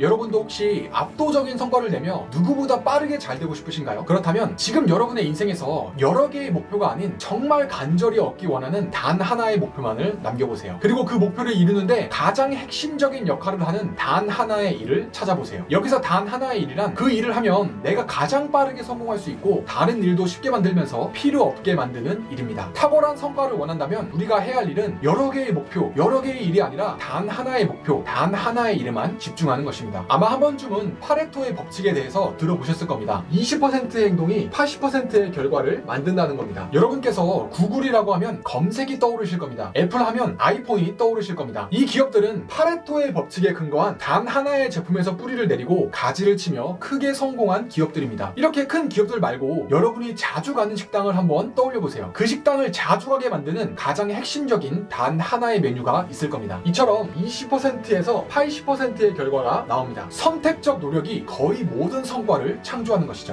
여러분도 혹시 압도적인 성과를 내며 누구보다 빠르게 잘 되고 싶으신가요? 그렇다면 지금 여러분의 인생에서 여러 개의 목표가 아닌 정말 간절히 얻기 원하는 단 하나의 목표만을 남겨보세요. 그리고 그 목표를 이루는데 가장 핵심적인 역할을 하는 단 하나의 일을 찾아보세요. 여기서 단 하나의 일이란 그 일을 하면 내가 가장 빠르게 성공할 수 있고 다른 일도 쉽게 만들면서 필요 없게 만드는 일입니다. 탁월한 성과를 원한다면 우리가 해야 할 일은 여러 개의 목표, 여러 개의 일이 아니라 단 하나의 목표, 단 하나의 일에만 집중하는 것입니다. 아마 한 번쯤은 파레토의 법칙에 대해서 들어보셨을 겁니다. 20%의 행동이 80%의 결과를 만든다는 겁니다. 여러분께서 구글이라고 하면 검색이 떠오르실 겁니다. 애플 하면 아이폰이 떠오르실 겁니다. 이 기업들은 파레토의 법칙에 근거한 단 하나의 제품에서 뿌리를 내리고 가지를 치며 크게 성공한 기업들입니다. 이렇게 큰 기업들 말고 여러분이 자주 가는 식당을 한번 떠올려 보세요. 그 식당을 자주 가게 만드는 가장 핵심적인 단 하나의 메뉴가 있을 겁니다. 이처럼 20%에서 80%의 결과가 나옵니다. 선택적 노력이 거의 모든 성과를 창조하는 것이죠.